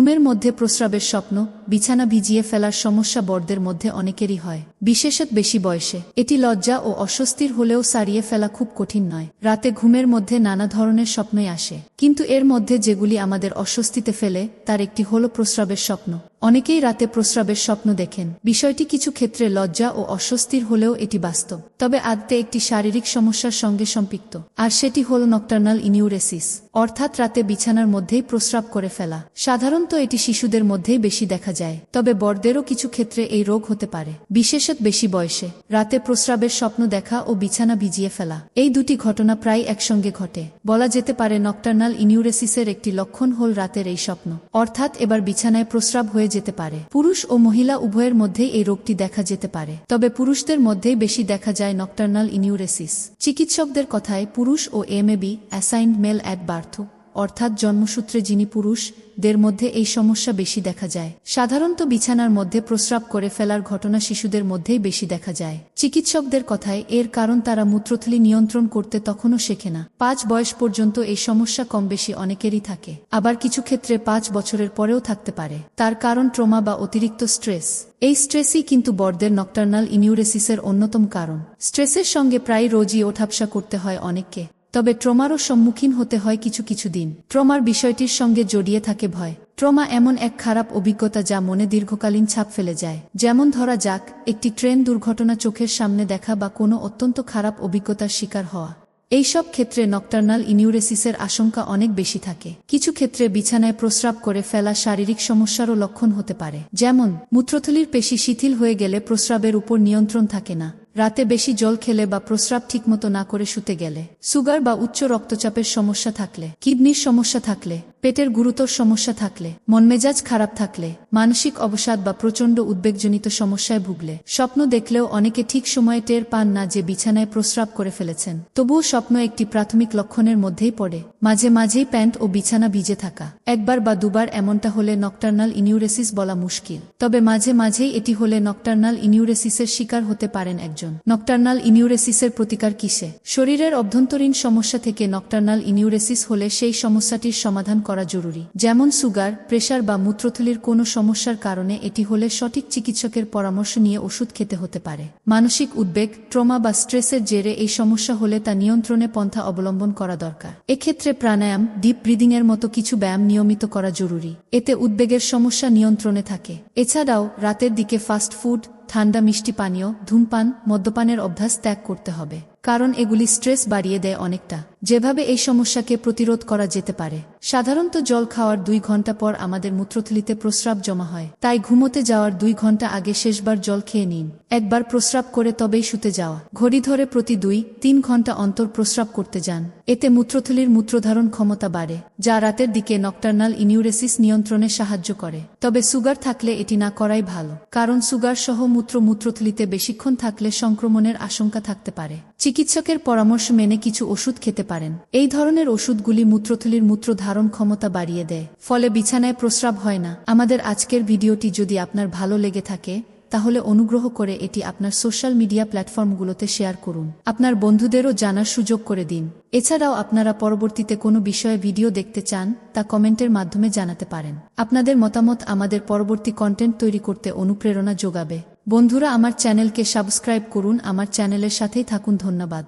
ঘুমের মধ্যে প্রস্রাবের স্বপ্ন। বিছানা ভিজিয়ে ফেলার সমস্যা বড়দের মধ্যে অনেকেরই হয়। বিশেষত বেশি বয়সে। এটি লজ্জা ও অস্বস্তির হলেও সারিয়ে ফেলা খুব কঠিন নয়। রাতে ঘুমের মধ্যে নানা ধরনের স্বপ্নই আসে। কিন্তু এর মধ্যে যেগুলি আমাদের অস্বস্তিতে ফেলে, তার একটি হল প্রস্রাবের স্বপ্ন। অনেকেই রাতে প্রস্রাবের স্বপ্ন দেখেন। বিষয়টি কিছু ক্ষেত্রে লজ্জা ও অস্বস্তির হলেও এটি বাস্তব। তবে আদতে একটি শারীরিক সমস্যার সঙ্গে সম্পৃক্ত। আর সেটি হল নকটার্নাল ইনিউরেসিস, অর্থাৎ রাতে বিছানার মধ্যেই প্রস্রাব করে ফেলা। সাধারণত এটি শিশুদের মধ্যেই বেশি দেখা যায়। তবে বড়দেরও কিছু ক্ষেত্রে এই রোগ হতে পারে, বিশেষত বেশি বয়সে। রাতে প্রস্রাবের স্বপ্ন দেখা ও বিছানা ভিজিয়ে ফেলা, এই দুটি ঘটনা প্রায় একসঙ্গে ঘটে। বলা যেতে পারে নকটার্নাল ইনিউরেসিসের একটি লক্ষণ হল রাতের এই স্বপ্ন, অর্থাৎ এবার বিছানায় প্রস্রাব হয়ে যেতে পারে। পুরুষ ও মহিলা উভয়ের মধ্যেই এই রোগটি দেখা যেতে পারে, তবে পুরুষদের মধ্যেই বেশি দেখা যায় নকটার্নাল ইনিউরেসিস। চিকিৎসকদের কথায় পুরুষ ও MAB assigned male at birth. অর্থাৎ জন্মসূত্রে যিনি পুরুষ, দের মধ্যে এই সমস্যা বেশি দেখা যায়। সাধারণত বিছানার মধ্যে প্রস্রাব করে ফেলার ঘটনা শিশুদের মধ্যেই বেশি দেখা যায়। চিকিৎসকদের কথায় এর কারণ তারা মূত্রথলি নিয়ন্ত্রণ করতে তখনও শেখে না। পাঁচ বয়স পর্যন্ত এই সমস্যা কম বেশি অনেকেরই থাকে। আবার কিছু ক্ষেত্রে পাঁচ বছরের পরেও থাকতে পারে। তার কারণ ট্রমা বা অতিরিক্ত স্ট্রেস। এই স্ট্রেসই কিন্তু বড়দের নকটার্নাল ইনিউরেসিসের অন্যতম কারণ। স্ট্রেসের সঙ্গে প্রায় রোজই ওঠাপসা করতে হয় অনেককে। তবে ট্রমারও সম্মুখীন হতে হয় কিছু কিছু দিন। ট্রমার বিষয়টির সঙ্গে জড়িয়ে থাকে ভয়। ট্রমা এমন এক খারাপ অভিজ্ঞতা যা মনে দীর্ঘকালীন ছাপ ফেলে যায়। যেমন ধরা যাক, একটি ট্রেন দুর্ঘটনা চোখের সামনে দেখা বা কোনো অত্যন্ত খারাপ অভিজ্ঞতার শিকার হওয়া। এইসব ক্ষেত্রে নকটার্নাল ইনিউরেসিসের আশঙ্কা অনেক বেশি থাকে। কিছু ক্ষেত্রে বিছানায় প্রস্রাব করে ফেলা শারীরিক সমস্যারও লক্ষণ হতে পারে। যেমন, মূত্রথলির পেশি শিথিল হয়ে গেলে প্রস্রাবের উপর নিয়ন্ত্রণ থাকে না। রাতে বেশি জল খেলে বা প্রস্রাব ঠিকমতো না করে শুতে গেলে। সুগার বা উচ্চ রক্তচাপের সমস্যা থাকলে, কিডনির সমস্যা থাকলে, পেটের গুরুতর সমস্যা থাকলে, মনমেজাজ খারাপ থাকলে, মানসিক অবসাদ বা প্রচণ্ড উদ্বেগজনিত সমস্যায় ভুগলে। স্বপ্ন দেখলেও অনেকে ঠিক সময়ে টের পান না যে বিছানায় প্রস্রাব করে ফেলেছেন। তবুও স্বপ্ন একটি প্রাথমিক লক্ষণের মধ্যেই পড়ে। মাঝে মাঝেই প্যান্ট ও বিছানা ভিজে থাকা। একবার বা দুবার এমনটা হলে নকটার্নাল ইনিউরেসিস বলা মুশকিল। তবে মাঝে মাঝেই এটি হলে নকটার্নাল ইনিউরেসিসের শিকার হতে পারেন একজন। নকটার্নাল ইনিউরেসিসের প্রতিকার কিসে? শরীরের অভ্যন্তরীণ সমস্যা থেকে নকটার্নাল ইনিউরেসিস হলে সেই সমস্যাটির সমাধান করা জরুরি। যেমন সুগার, প্রেশার বা মূত্রথলির কোনো সমস্যার কারণে এটি হলে সঠিক চিকিৎসকের পরামর্শ নিয়ে ওষুধ খেতে হতে পারে। মানসিক উদ্বেগ, ট্রমা বা স্ট্রেসের জেরে এই সমস্যা হলে তা নিয়ন্ত্রণে পন্থা অবলম্বন করা দরকার। এক্ষেত্রে প্রাণায়াম, ডিপ ব্রিদিং এর মতো কিছু ব্যায়াম নিয়মিত করা জরুরি। এতে উদ্বেগের সমস্যা নিয়ন্ত্রণে থাকে। এছাড়াও রাতের দিকে ফাস্ট ফুড ঠান্ডা মিষ্টি পানীয় ধূমপান মদ্যপানের অভ্যাস ত্যাগ করতে হবে। কারণ এগুলি স্ট্রেস বাড়িয়ে দেয় অনেকটা। যেভাবে এই সমস্যাকে প্রতিরোধ করা যেতে পারে। সাধারণত জল খাওয়ার দুই ঘণ্টা পর আমাদের মূত্রথলিতে প্রস্রাব জমা হয়। তাই ঘুমোতে যাওয়ার দুই ঘণ্টা আগে শেষবার জল খেয়ে নিন। একবার প্রস্রাব করে তবেই শুতে যাওয়া। ঘড়ি ধরে প্রতি দুই, তিন ঘণ্টা অন্তর প্রস্রাব করতে যান। এতে মূত্রথলির মূত্রধারণ ক্ষমতা বাড়ে, যা রাতের দিকে নকটার্নাল ইনিউরেসিস নিয়ন্ত্রণে সাহায্য করে। তবে সুগার থাকলে এটি না করাই ভালো, কারণ সুগার সহ মূত্র মূত্রথলিতে বেশিক্ষণ থাকলে সংক্রমণের আশঙ্কা থাকতে পারে। চিকিৎসকের পরামর্শ মেনে কিছু ওষুধ খেতে পারেন। এই ধরনের ওষুধগুলি মূত্রথলির মূত্র ধারণ ক্ষমতা বাড়িয়ে দেয়। ফলে বিছানায় প্রস্রাব হয় না। আমাদের আজকের ভিডিওটি যদি আপনার ভালো লেগে থাকে, তাহলে অনুগ্রহ করে এটি আপনার সোশ্যাল মিডিয়া প্ল্যাটফর্মগুলোতে শেয়ার করুন। আপনার বন্ধুদেরও জানার সুযোগ করে দিন। এছাড়াও আপনারা পরবর্তীতে কোনো বিষয়ে ভিডিও দেখতে চান, তা কমেন্টের মাধ্যমে জানাতে পারেন। আপনাদের মতামত আমাদের পরবর্তী কন্টেন্ট তৈরি করতে অনুপ্রেরণা যোগাবে। বন্ধুরা আমার চ্যানেলকে সাবস্ক্রাইব করুন আমার চ্যানেলের সাথেই থাকুন ধন্যবাদ।